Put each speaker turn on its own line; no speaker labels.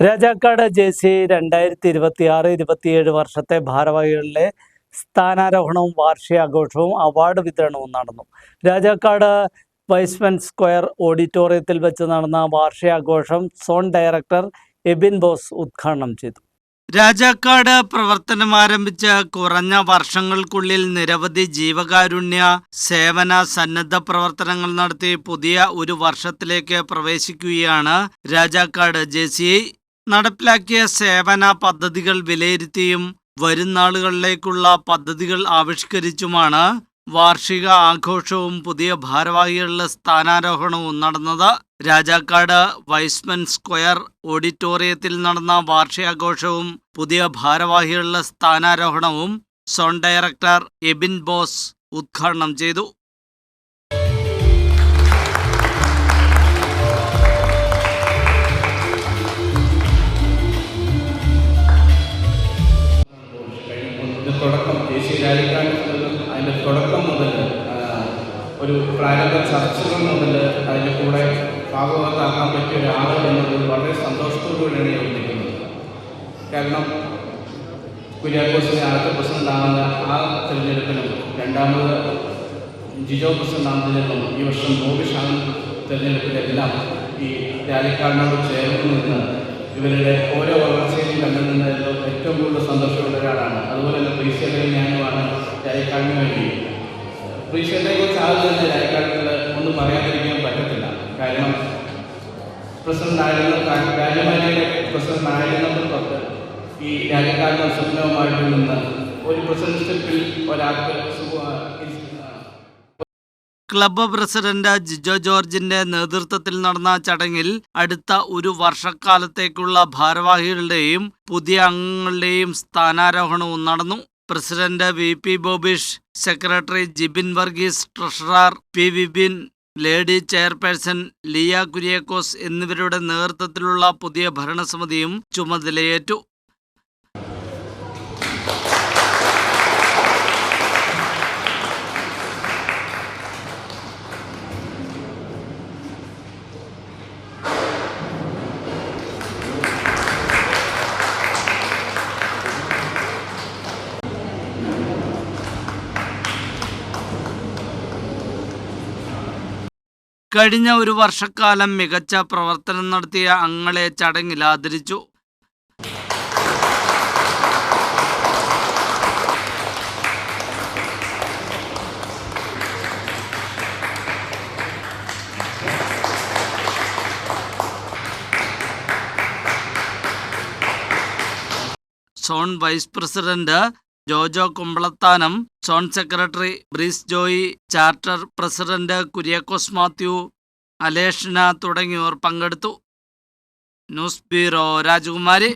Rajakkad J C രണ്ടായിരത്തി ഇരുപത്തി ആറ് ഇരുപത്തിയേഴ് വർഷത്തെ ഭാരവാഹികളിലെ സ്ഥാനാരോഹണവും വാർഷികാഘോഷവും അവാർഡ് വിതരണവും നടന്നു. രാജാക്കാട് വൈസ്മെൻ സ്ക്വയർ ഓഡിറ്റോറിയത്തിൽ വെച്ച് നടന്ന വാർഷികാഘോഷം സോൺ ഡയറക്ടർ എബിൻ ബോസ് ഉദ്ഘാടനം ചെയ്തു. രാജാക്കാട് പ്രവർത്തനം ആരംഭിച്ച കുറഞ്ഞ വർഷങ്ങൾക്കുള്ളിൽ നിരവധി ജീവകാരുണ്യ സേവന സന്നദ്ധ പ്രവർത്തനങ്ങൾ നടത്തി പുതിയ ഒരു വർഷത്തിലേക്ക് പ്രവേശിക്കുകയാണ് രാജാക്കാട് ജെ നടപ്പിലാക്കിയ സേവന പദ്ധതികൾ വിലയിരുത്തിയും വരും നാളുകളിലേക്കുള്ള പദ്ധതികൾ ആവിഷ്കരിച്ചുമാണ് വാർഷിക ആഘോഷവും പുതിയ ഭാരവാഹികളുടെ സ്ഥാനാരോഹണവും നടന്നത്. രാജാക്കാട് വൈസ്മൻ സ്ക്വയർ ഓഡിറ്റോറിയത്തിൽ നടന്ന വാർഷികാഘോഷവും പുതിയ ഭാരവാഹികളുടെ സ്ഥാനാരോഹണവും സോൺ ഡയറക്ടർ എബിൻ ബോസ് ഉദ്ഘാടനം ചെയ്തു.
ഒരു പ്രാരംഭ ചർച്ചകൾ മുതൽ അതിന്റെ കൂടെ ഭാഗവതാക്കാൻ പറ്റിയ ഒരാൾ എന്നത് വളരെ സന്തോഷത്തോടുകൂടിയാണ് ഞാൻ വിളിക്കുന്നത് കാരണം കുര്യാക്കോസിനെ ആദ്യത്തെ പ്രസിഡന്റ് ആകുന്ന ആ തിരഞ്ഞെടുപ്പിലും രണ്ടാമത് ജിജോ പ്രസിഡന്റ് ആകുന്നതിലും ഈ വർഷം ബോബിഷ് ആകുന്ന തിരഞ്ഞെടുപ്പിലെല്ലാം ഈ രാജിക്കാരനോട് ചേർന്ന് നിന്ന് ഇവരുടെ ഓരോ വളർച്ചയിലും കണ്ടു നിന്നതിലും ഏറ്റവും കൂടുതൽ സന്തോഷമുള്ള ഒരാളാണ്. അതുപോലെ തന്നെ പ്രീശേഖരൻ ഞാനുമാണ് രാജിക്കാരന് വേണ്ടി പ്രീശേഖരനെ കുറിച്ച് ആദ്യം തന്നെ രാജക്കാടിൽ ഒന്നും പറയാതിരിക്കാൻ പറ്റത്തില്ല. കാരണം പ്രസിഡന്റ് ആയിരുന്ന രാജമാരിയുടെ പ്രസിഡന്റ് തൊട്ട് ഈ രാജ്യക്കാരുടെ സ്വപ്നവുമായിട്ട് നിന്ന് ഒരു പ്രസിഡൻഷിപ്പിൽ ഒരാൾക്ക്
ക്ലബ്ബ് പ്രസിഡന്റ് ജിജോ ജോർജിന്റെ നേതൃത്വത്തിൽ നടന്ന ചടങ്ങിൽ അടുത്ത ഒരു വർഷക്കാലത്തേക്കുള്ള ഭാരവാഹികളുടെയും പുതിയ അംഗങ്ങളുടെയും സ്ഥാനാരോഹണവും നടന്നു. President V P Bobish secretary Jibin Varghese treasurer P Vipin lady chairperson Liya Kuriakose എന്നിവരുടെ നേതൃത്വത്തിലുള്ള പുതിയ ഭരണസമിതിയും ചുമതലയേറ്റു. കഴിഞ്ഞ ഒരു വർഷക്കാലം മികച്ച പ്രവർത്തനം നടത്തിയ അങ്ങളെ ചടങ്ങിൽ ആദരിച്ചു. Zone vice president Jojo Kumbalathanam zone secretary Breeze Joy charter president Kuriakose Mathew അലേഷന തുടങ്ങിയവർ പങ്കെടുത്തു. ന്യൂസ് ബ്യൂറോ രാജകുമാരി